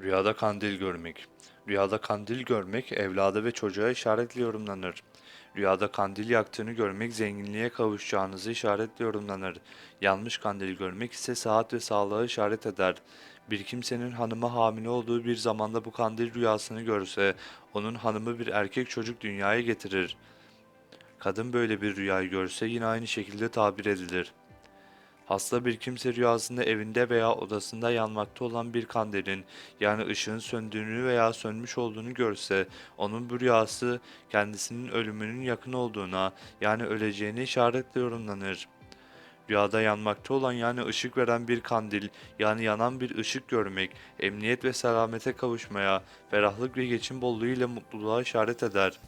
Rüyada kandil görmek. Rüyada kandil görmek evlada ve çocuğa işaretli yorumlanır. Rüyada kandil yaktığını görmek zenginliğe kavuşacağınızı işaretli yorumlanır. Yanmış kandil görmek ise sıhhat ve sağlığa işaret eder. Bir kimsenin hanıma hamile olduğu bir zamanda bu kandil rüyasını görse, onun hanımı bir erkek çocuk dünyaya getirir. Kadın böyle bir rüyayı görse yine aynı şekilde tabir edilir. Hasta bir kimse rüyasında evinde veya odasında yanmakta olan bir kandilin yani ışığın söndüğünü veya sönmüş olduğunu görse onun bu rüyası kendisinin ölümünün yakın olduğuna yani öleceğine işaretle yorumlanır. Rüyada yanmakta olan yani ışık veren bir kandil yani yanan bir ışık görmek emniyet ve selamete kavuşmaya, ferahlık ve geçim bolluğu ile mutluluğa işaret eder.